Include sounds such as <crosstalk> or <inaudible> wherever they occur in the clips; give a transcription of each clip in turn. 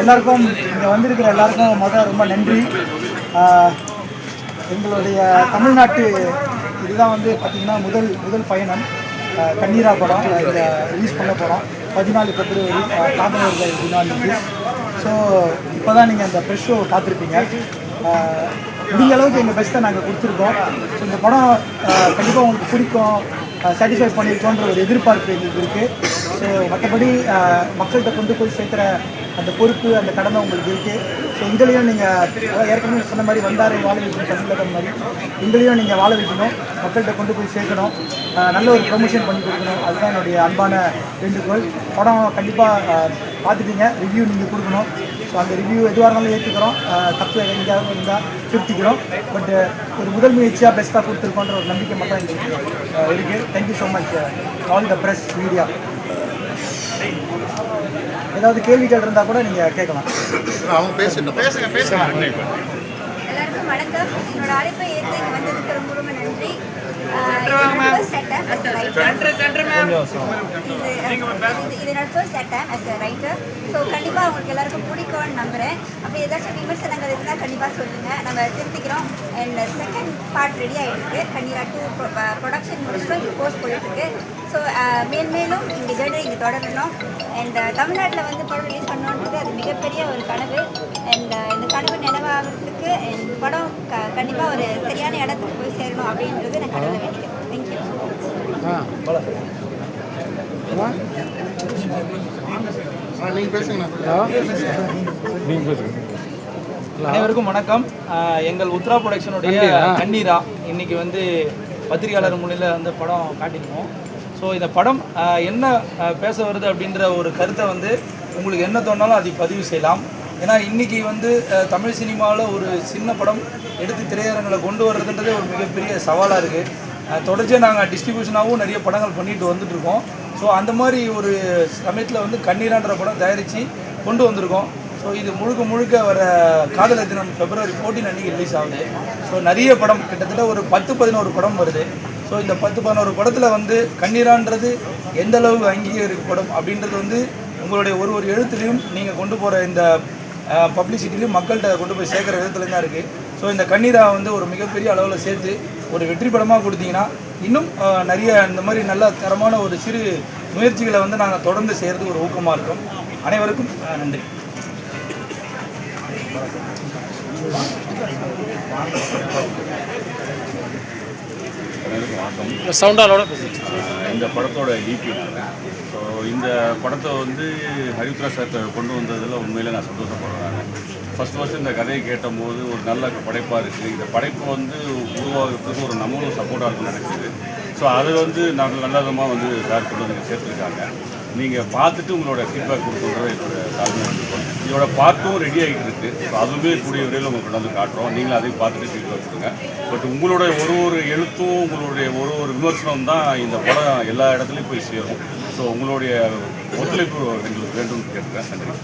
எல்லாருக்கும் இங்கே வந்திருக்கிற எல்லாருக்கும் மொதல் ரொம்ப நன்றி. எங்களுடைய தமிழ்நாட்டு இதுதான் வந்து பார்த்திங்கன்னா முதல் முதல் பயணம். கண்ணீரா படம் இதை ரிலீஸ் பண்ண போகிறோம் பதினாலு பிப்ரவரி காதலர்கள் தினாலுக்கு ஸோ இப்போ தான் நீங்கள் அந்த ப்ரெஷ் ஷோ பார்த்துருப்பீங்க. முடிஞ்ச அளவுக்கு எங்கள் பெஸ்ட்டை நாங்கள் கொடுத்துருக்கோம். ஸோ இந்த படம் கண்டிப்பாக உங்களுக்கு பிடிக்கும் சாட்டிஸ்ஃபை பண்ணியிருக்கோன்ற ஒரு எதிர்பார்ப்பு எங்களுக்கு இருக்குது ஸோ மற்றபடி மக்கள்கிட்ட கொண்டு போய் சேர்க்குற அந்த பொறுப்பு அந்த கடமை உங்களுக்கு இருக்குது ஸோ இதுலேயும் நீங்கள் ஏற்கனவே சொன்ன மாதிரி வந்தாரை வாழ வைக்கணும் தமிழகம் மாதிரி. இதுலேயும் நீங்கள் வாழ வைக்கணும் மக்கள்கிட்ட கொண்டு போய் சேர்க்கணும். நல்ல ஒரு ப்ரொமோஷன் பண்ணி கொடுக்கணும். அதுதான் என்னுடைய அன்பான வேண்டுகோள். படம் கண்டிப்பாக பார்த்துட்டீங்க ரிவ்யூ நீங்கள் கொடுக்கணும். ஸோ அந்த ரிவ்யூ எதுவாக இருந்தாலும் ஏற்றுக்கிறோம் தப்பு எங்கேயாவது இருந்தால் திருத்திக்கிறோம். பட் ஒரு முதல் முயற்சியாக பெஸ்ட்டாக கொடுத்துருக்கோன்ற ஒரு நம்பிக்கை மட்டும் எங்களுக்கு இருக்குது thank you so much all the press media ஏதாவது கேள்விகள் இருந்தால் கூட நீங்கள் கேட்கலாம். அவங்க பேசிட்டு பேசுங்க பேசுங்க. எல்லாருக்கும் வணக்கம். என்னோட அழைப்பை ஏற்று இங்கே வந்ததுக்கு ரொம்ப ரொம்ப நன்றி. கண்டிப்பாக உங்களுக்கு எல்லாருக்கும் பிடிக்கும்னு நம்புகிறேன் அப்படி ஏதாச்சும் விமர்சனங்கள் இருந்தால் கண்டிப்பாக சொல்லுங்கள் நம்ம திருத்திக்கிறோம். அண்ட் செகண்ட் பார்ட் ரெடி ஆகிருக்கு கண்ணீரா டூ ப்ரொடக்ஷன் முடிச்சிட்டோம் இப்போ போஸ்ட் போயிட்டுருக்கு ஸோ மேன்மேலும் இந்த ஜேர்னி இங்கே தொடரணும். அண்ட் தமிழ்நாட்டில் வந்து படம் ரிலீஸ் பண்ணணுன்றது அது மிகப்பெரிய ஒரு கனவு. அண்ட் இந்த கனவு நினைவாகிறதுக்கு and படம் க கண்டிப்பாக ஒரு சரியான இடத்துக்கு போய் சேரணும் அப்படின்றது நான் கடவுளை வேண்டிக்கிறேன் தேங்க்யூ நீங்க பேசுங்க. அனைவருக்கும் வணக்கம். எங்கள் உத்ரா ப்ரொடக்ஷனுடைய கண்ணீரா. இன்னைக்கு வந்து பத்திரிகையாளர் முன்னிலையில் வந்து படம் காட்டியிருக்கோம். ஸோ இந்த படம் என்ன பேச வருது அப்படின்ற ஒரு கருத்தை வந்து உங்களுக்கு என்ன தோணாலும் அதை பதிவு செய்யலாம். ஏன்னா இன்னைக்கு வந்து தமிழ் சினிமாவில் ஒரு சின்ன படம் எடுத்து திரையரங்களை கொண்டு வர்றதுன்றதே ஒரு மிகப்பெரிய சவாலாக இருக்குது தொடர்ச்சியாக நாங்கள் டிஸ்ட்ரிபியூஷனாகவும் நிறைய படங்கள் பண்ணிட்டு வந்துட்டுருக்கோம். ஸோ அந்த மாதிரி ஒரு சமயத்தில் வந்து கண்ணீரான்ற படம் தயாரித்து கொண்டு வந்திருக்கோம். ஸோ இது முழுக்க முழுக்க வர காதலர் தினம் பிப்ரவரி ஃபோர்டீன் அன்றைக்கி ரிலீஸ் ஆகுது. ஸோ நிறைய படம் கிட்டத்தட்ட ஒரு பத்து பதினோரு படம் வருது. ஸோ இந்த பத்து பதினோரு படத்தில் வந்து கண்ணீரான்றது எந்த அளவுக்கு அங்கீகரிக்கப்படும் அப்படின்றது வந்து உங்களுடைய ஒரு ஒரு எழுத்துலையும் நீங்கள் கொண்டு போகிற இந்த பப்ளிசிட்டிலையும் மக்கள்கிட்ட கொண்டு போய் சேர்க்குற விதத்துல தான் இருக்குது ஸோ இந்த கண்ணீரா வந்து ஒரு மிகப்பெரிய அளவில் சேர்த்து ஒரு வெற்றி படமாக கொடுத்தீங்கன்னா இன்னும் நிறைய இந்த மாதிரி நல்ல தரமான ஒரு சிறு முயற்சிகளை வந்து நாங்கள் தொடர்ந்து செய்கிறது ஒரு ஊக்கமாக இருக்கும். அனைவருக்கும் நன்றி. ஓகே நன்றி சவுண்டாலோட இந்த படத்தோட டிபி ஸோ இந்த படத்தை வந்து ஹரித்ரா சார் கொண்டு வந்ததில் உண்மையில் நான் சந்தோஷப்படுறேன். ஃபர்ஸ்ட் ஃபஸ்ட் இந்த கதையை கேட்டபோது ஒரு நல்ல படைப்பாக இருக்குது இந்த படைப்பு வந்து உருவாகிறதுக்கு ஒரு நம்மளும் சப்போர்ட்டாக இருக்குன்னு நினச்சிது. ஸோ அது வந்து நாங்கள் நல்ல விதமாக வந்து சார் கொண்டு வந்து சேர்த்துருக்காங்க. நீங்கள் பார்த்துட்டு உங்களோட ஃபீட்பேக் கொடுக்குறது என்னோட தாழ்மையாக இருக்கும் இதோட பார்ட்டும் ரெடி ஆகிட்டு இருக்குது ஸோ அதுவுமே கூடிய விரைவில் உங்களுக்கு கொண்டு வந்து காட்டுறோம். நீங்களும் அதையும் பார்த்துட்டு ஃபீட்பேக் கொடுங்க. பட் உங்களுடைய ஒரு ஒரு எழுத்தும் உங்களுடைய ஒரு ஒரு விமர்சனம் தான் இந்த படம் எல்லா இடத்துலையும் போய் சேரும். ஸோ உங்களுடைய ஒத்துழைப்பு எங்களுக்கு வேண்டும்னு கேட்டுக்கிறேன். நன்றி.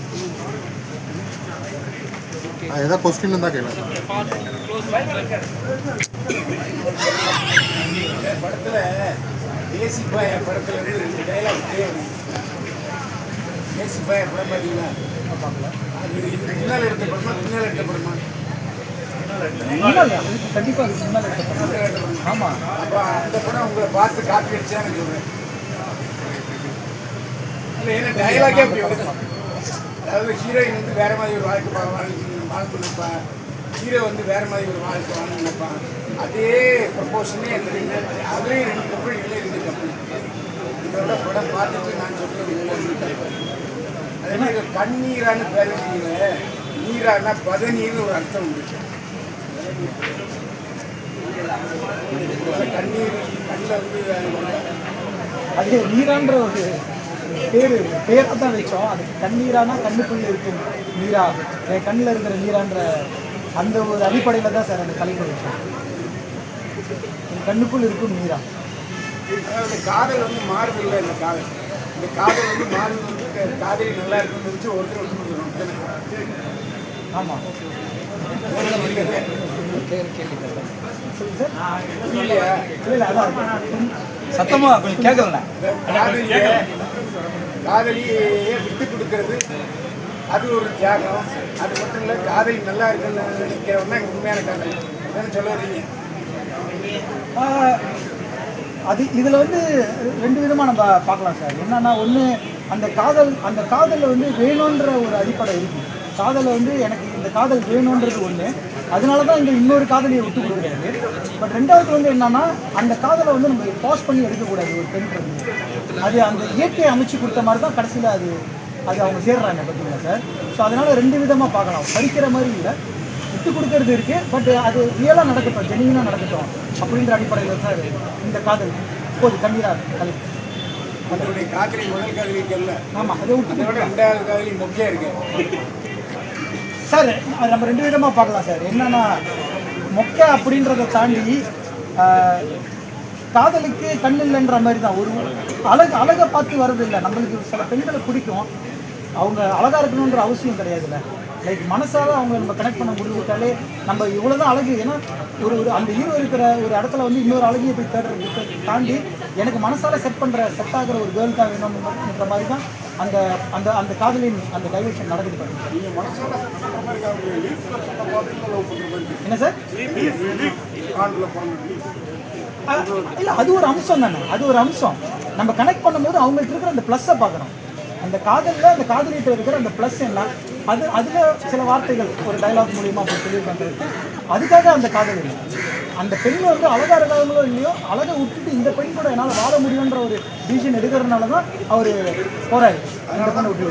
ஏதாவது கொஸ்டின் இருந்தா கேளுங்க படத்தில் தேசி பாய படத்துல இருந்து ரெண்டு டைலாக் தேசி பாய படம் பார்த்தீங்களா அது இது முன்னால் எடுத்த படமா பின்னால் எடுத்த படமா கண்டிப்பாக அதுக்கு முன்னால் எடுத்த படம். ஆமாம் அப்போ அந்த படம் உங்களை பார்த்து காப்பி அடிச்சான்னு சொல்கிறேன் இல்லை ஏன்னா டைலாகே அப்படி வருது அதாவது ஹீரோயின் வந்து வேற மாதிரி ஒரு வாழ்க்கை பா- வாழ்க்கை வாழ்க்கை நினைப்பான் ஹீரோ வந்து வேற மாதிரி ஒரு வாழ்க்கை வாழ நினைப்பான். அதே ப்ரப்போஷனே அந்த ரெண்டு அதுலேயும் ரெண்டு கப்பல் இதுலேயும் ரெண்டு கப்பல் இதோட படம் பார்த்துட்டு நான் சொல்கிறது அதே மாதிரி கண்ணீரான்னு பேர் வச்சீங்க நீரானா பதநீர்னு ஒரு அர்த்தம் உண்டு. கண்ணீர் கண்ணில் வந்து அது நீரான்ற ஒரு பேர் பேராக தான் வச்சோம். அது கண்ணீரானா கண்ணுக்குள்ளே இருக்குது நீரா என் கண்ணில் இருக்கிற நீரான்ற அந்த ஒரு அடிப்படையில் தான் சார் அந்த வச்சோம் என் கண்ணுக்குள் இருக்கும் நீரா. அதாவது காதல் வந்து மாறுது இல்லை இந்த காதல். இந்த காதல் வந்து மாறுது வந்து காதலி நல்லா இருக்குன்னு நினச்சி ஒருத்தர் ஒருத்தர் ஆமாம் சத்தமாக கொஞ்சம் கேட்கலண்ணே இந்த காதலியே விட்டு கொடுக்கறது. அது ஒரு தியாகம். அது மட்டும் இல்லை காதல் நல்லா இருக்குன்னு நினைக்கிறவங்க தான் உண்மையான காதல். என்ன சொல்ல வரீங்க? அது இதில் வந்து ரெண்டு விதமாக நம்ம பார்க்கலாம் சார். என்னன்னா ஒன்று அந்த காதல் அந்த காதலில் வந்து வேணுன்ற ஒரு அடிப்படை இருக்குது காதலை வந்து எனக்கு இந்த காதல் வேணுன்றது ஒன்று அதனால தான் இந்த இன்னொரு காதலியை விட்டு கொடுக்குறாரு. பட் ரெண்டாவது வந்து என்னன்னா அந்த காதலை வந்து நம்ம பாஸ் பண்ணி எடுக்கக்கூடாது ஒரு பெண் அது அந்த இயற்கையை அமைச்சு கொடுத்த மாதிரி தான் கடைசியில் அது அது அவங்க சேர்றாங்க பார்த்தீங்களா சார்? ஸோ அதனால ரெண்டு விதமாக பார்க்கலாம். படிக்கிற மாதிரி இல்லை. விட்டு கொடுக்கறது இருக்கு பட் அது ரியலாக நடக்கட்டும் ஜெனியூனாக நடக்கட்டும் அப்படின்ற அடிப்படையில் சார் இந்த காதல். இப்போது கண்ணீரா கலை. அதனுடைய காதலி முதல் காதலிக்கு அல்ல ஆமாம் அதை விட்டு ரெண்டாவது காதலி முக்கியம் இருக்கு. சார் அது நம்ம ரெண்டு விதமாக பார்க்கலாம் சார். என்னன்னா மொக்கை அப்படின்றத தாண்டி காதலுக்கு கண் இல்லைன்ற மாதிரி தான் ஒரு அழகு அழகை பார்த்து வர்றது இல்லை நம்மளுக்கு சில பெண்களை பிடிக்கும். அவங்க அழகாக இருக்கணுன்ற அவசியம் கிடையாதுல்ல. லைக் மனசால அவங்க நம்ம கனெக்ட் பண்ண முடிஞ்சுட்டாலே நம்ம இவ்வளோதான் அழகு. ஏன்னா ஒரு ஒரு அந்த ஹீரோ இருக்கிற ஒரு இடத்துல வந்து இன்னொரு அழகியை போய் தேடுறதுக்கு தாண்டி எனக்கு மனசால செட் பண்ணுற செட் ஆகிற ஒரு கேர்ள் தான் வேணும்ன்ற மாதிரி தான் அந்த அந்த அந்த காதலின் அந்த டைவர்ஷன் நடக்குது பாருங்க. என்ன சார் இல்லை அது ஒரு அம்சம் தானே? அது ஒரு அம்சம். நம்ம கனெக்ட் பண்ணும்போது அவங்களுக்கு இருக்கிற அந்த ப்ளஸ்ஸை பார்க்குறோம் அந்த காதலில் அந்த காதலிட்டு இருக்கிற அந்த ப்ளஸ் என்ன அது அதில் சில வார்த்தைகள் ஒரு டைலாக் மூலியமாக அப்படி சொல்லியிருக்காங்க. அதுக்காக அந்த காதல் இல்லை. அந்த பெண் வந்து அழகா இருக்காங்களோ இல்லையோ அழகை விட்டுட்டு இந்த பெண் கூட என்னால் வாழ முடியுன்ற ஒரு டிசிஷன் எடுக்கிறதுனால தான் அவர் போறாரு. இந்த பொண்ணை விட்டு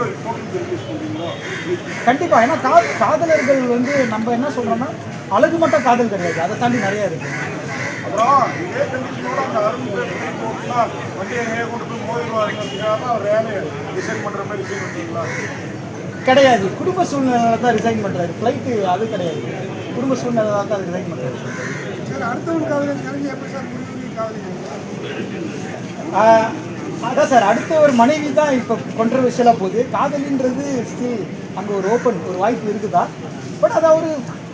கண்டிப்பாக ஏன்னா கா காதலர்கள் வந்து நம்ம என்ன சொல்றோம்னா அழகு மட்டும் காதல் கிடையாது. அதை தாண்டி நிறையா இருக்குது அப்புறம் இதே கண்டிஷனோட அந்த அருண் போட்டுனா வண்டியை எங்கேயே கொண்டு போய் மோதிடுவாருங்கிறதுக்காக அவர் வேலையை டிசைன் பண்ணுற மாதிரி சீன் பண்ணிங்களா கிடையாது. குடும்ப சூழ்நிலை தான் ரிசைன் பண்ணுறாரு ஃப்ளைட்டு அது கிடையாது. குடும்ப சூழ்நிலை தான் ரிசைன் பண்ணுறாரு சார் அடுத்தவங்க காதலி கலைஞர் எப்படி சார் முடிவு காதலி ஆஹ் அதான் சார். அடுத்த ஒரு மனைவி தான் இப்போ கொண்ட்ரவர்ஷியலாக போகுது. காதலின்றது ஸ்டில் அங்கே ஒரு ஓப்பன் ஒரு வாய்ப்பு இருக்குதா? பட் அதை அவர்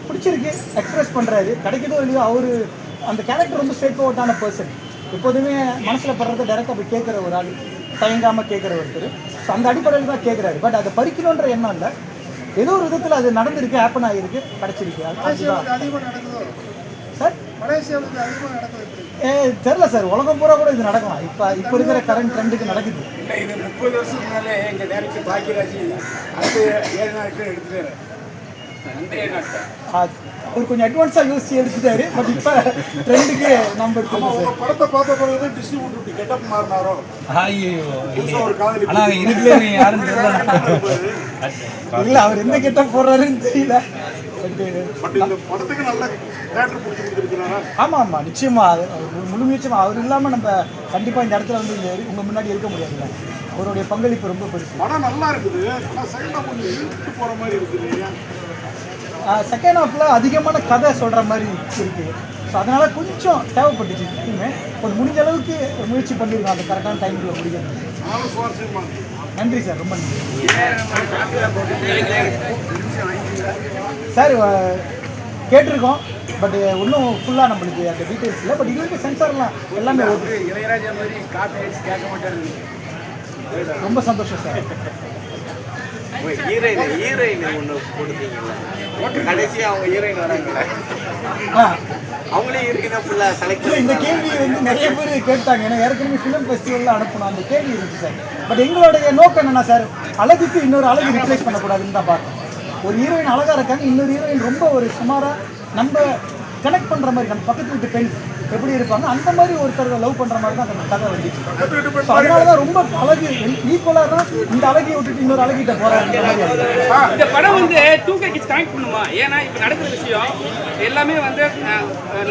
பிடிச்சிருக்கு. எக்ஸ்பிரஸ் பண்ணுறாரு கிடைக்குதோ இல்லையோ அவர் அந்த கேரக்டர் ரொம்ப ஸ்ட்ரெயிட் ஃபார்வர்டான பர்சன் எப்போதுமே மனசில் படுறத டேரெக்டாக போய் கேட்குற ஒரு ஆள் தயங்காமல் கேட்குற ஒருத்தர். ஸோ அந்த அடிப்படையில் தான் கேட்குறாரு பட் அதை பறிக்கணுன்ற எண்ணம் இல்லை. ஏதோ ஒரு விதத்தில் அது நடந்திருக்கு ஹேப்பன் ஆகிருக்கு கிடச்சிருக்கு. சார் ஏ தெரில சார் உலகம் பூரா கூட இது நடக்கலாம். இப்போ இப்போ இருக்கிற கரண்ட் ட்ரெண்டுக்கு நடக்குது. இல்லை இது முப்பது வருஷத்துக்கு மேலே எங்கள் டேரக்டர் பாக்கியராஜ் அடுத்து ஏழு நாட்கள் எடுத்துட்டாரு. அது அவர் கொஞ்சம் அட்வான்ஸாக யோசிச்சு எடுத்துட்டாரு. பட் இப்போ ட்ரெண்டுக்கு நம்ம சார் படத்தை பார்த்த பிறகு டிஸ்ட்ரிபியூட்டர் இப்படி கெட்டப் மாறினாரோ ஐயோ நீ யாரும் <laughs> இல்லை அவர் எந்த கெட்ட போடுறாருன்னு தெரியல. ஆமாம் ஆமாம் நிச்சயமா. முழு அவர் இல்லாமல் நம்ம கண்டிப்பாக இந்த இடத்துல வந்து உங்கள் முன்னாடி இருக்க முடியாதுல்ல. அவருடைய பங்களிப்பு ரொம்ப பெருசு. படம் நல்லா இருக்குது. ஆனால் செகண்ட் ஹாஃப் கொஞ்சம் இழுத்து போகிற மாதிரி இருக்குது செகண்ட் ஹாஃபில் அதிகமான கதை சொல்கிற மாதிரி இருக்குது ஸோ அதனால் கொஞ்சம் தேவைப்பட்டுச்சு டைமு கொஞ்சம் முடிஞ்ச அளவுக்கு முயற்சி பண்ணியிருக்கோம் அந்த கரெக்டான டைமுக்குள்ள முடிக்கிறது நன்றி சார். ரொம்ப நன்றி. சார் கேட்டிருக்கோம். பட் இன்னும் ஃபுல்லாக நம்மளுக்கு அந்த டீட்டெயில்ஸ் இல்லை. பட் இது வரைக்கும் சென்சார்லாம் எல்லாமே இளையராஜா மாதிரி காப்பி கேட்க மாட்டாரு. ரொம்ப சந்தோஷம் சார். ஹீரோயின் ஹீரோயின் ஒன்று கொடுத்தீங்களா கடைசியாக அவங்க ஹீரோயின் வராங்க. ஆ. அவங்களே ஹீரோயினா ஃபுல்லாக செலக்ட் இந்த கேள்வி வந்து நிறைய பேர் கேட்டாங்க. ஏன்னா ஏற்கனவே ஃபிலிம் ஃபெஸ்டிவலில் அனுப்பணும் அந்த கேள்வி இருந்துச்சு சார். பட் எங்களுடைய நோக்கம் என்னன்னா சார் அழகுக்கு இன்னொரு அழகு ரிப்ளேஸ் பண்ணக்கூடாதுன்னு தான் பார்க்கணும் ஒரு ஹீரோயின் அழகாக இருக்காங்க இன்னொரு ஹீரோயின் ரொம்ப ஒரு சுமாராக நம்ம கனெக்ட் பண்ணுற மாதிரி நம்ம பக்கத்து வீட்டு பெண் எப்படி இருப்பாங்க அந்த மாதிரி ஒருத்தர் லவ் பண்ணுற மாதிரி தான் அந்த கதை வந்துச்சு அதனால தான் ரொம்ப அழகு ஈக்குவலாக தான் இந்த அழகியை விட்டுட்டு இன்னொரு அழகிட்ட போகிறாங்க இந்த படம் வந்து டூ கே கிட்ஸ் கனெக்ட் பண்ணுமா? ஏன்னா இப்போ நடக்கிற விஷயம் எல்லாமே வந்து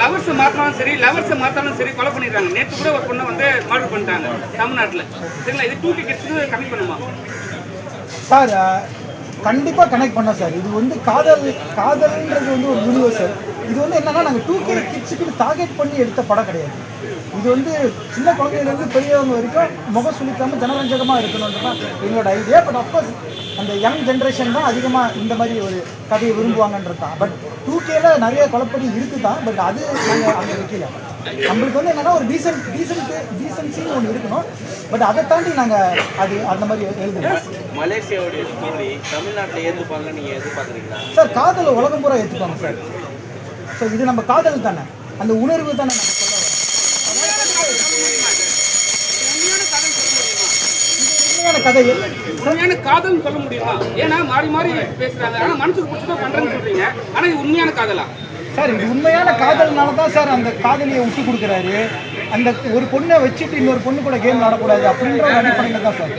லவர்ஸ் மாத்தினாலும் சரி லவர்ஸ் மாத்தினாலும் சரி கொலை பண்ணிடுறாங்க. நேற்று கூட ஒரு பொண்ணை வந்து மர்டர் பண்ணிட்டாங்க தமிழ்நாட்டில். சரிங்களா? இது டூ கே கிட்ஸ் கனெக்ட் பண்ணுமா? சார் கண்டிப்பாக கனெக்ட் பண்ணோம் சார். இது வந்து காதல் காதல்ன்றது வந்து ஒரு யூனிவர்சல் இது வந்து என்னன்னா நாங்கள் டூ கே கிட்ஸுக்கு டார்கெட் பண்ணி எடுத்த படம் கிடையாது. இது வந்து சின்ன குழந்தையிலேருந்து பெரியவங்க வரைக்கும் முகம் சுளிக்காமல் ஜனரஞ்சகமாக இருக்கணுன்றது தான் எங்களோட ஐடியா பட் அஃப்கோர்ஸ் அந்த யங் ஜென்ரேஷன் தான் அதிகமாக இந்த மாதிரி ஒரு கதையை விரும்புவாங்கன்றது. தான் பட் டூ கேல நிறைய குழப்படி இருக்கு தான் பட் அது நாங்கள் அங்கே வைக்கல. நம்மளுக்கு வந்து என்னன்னா ஒரு டீசென்ட் டீசென்ட் டீசென்சின்னு ஒன்று இருக்கணும். பட் அதை தாண்டி நாங்கள் அது அந்த மாதிரி எழுதுவோம். மலேசியாவுடைய தமிழ்நாட்டில் ஏற்றுப்பாங்க நீங்கள் எதிர்பார்க்குறீங்களா? சார் காதல் உலகம் பூரா ஏற்றுப்பாங்க சார். ஸோ இது நம்ம காதல் தானே. அந்த உணர்வு தான் நம்ம உண்மையான கதை உண்மையான காதல்னு சொல்ல முடியுமா? ஏன்னா மாறி மாறி பேசுறாங்க. ஆனா மனசுக்கு பிடிச்சதான் பண்றேன்னு சொல்றீங்க. ஆனா இது உண்மையான காதலா? சார் இது உண்மையான காதல்னால தான் சார் அந்த காதலியை விட்டு கொடுக்குறாரு. அந்த ஒரு பொண்ணை வச்சுட்டு இன்னொரு பொண்ணு கூட கேம் ஆடக்கூடாது அப்படின்ற அடிப்படையில் தான் சார்.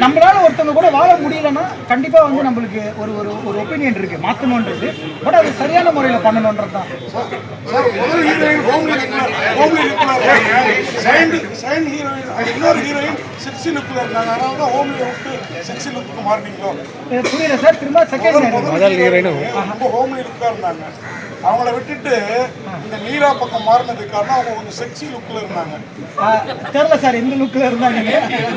நம்மளால ஒருத்தவங்க கூட வாழ முடியலன்னா கண்டிப்பா வந்து நம்மளுக்கு ஒரு ஒரு ஒரு ஒப்பீனியன் இருக்கு. மாற்றணுன்றது பட் அது சரியான முறையில் பண்ணணுன்றது தான். ஹோம்லி ஹோம்லி இன்னொரு ஹீரோயின் செக்ஸி லுக்கில் இருந்தாங்க. அதனால தான் ஹோம்லியை விட்டு செக்ஸி லுக்கு மாறினீங்களோ? புரியல சார் திரும்ப செகண்ட் முதல் ஹீரோயினும் ரொம்ப ஹோம்லி லுக்காக இருந்தாங்க. அவங்கள விட்டுட்டு இந்த நீரா பக்கம் மாறினதுக்கு காரணம் அவங்க கொஞ்சம் செக்ஸி லுக்கில் இருந்தாங்க. தெரியல சார் எந்த லுக்கில் இருந்தாங்க.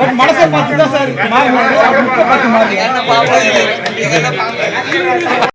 பட் மனசை பார்த்து தான் சார் மாறினாங்க மாறி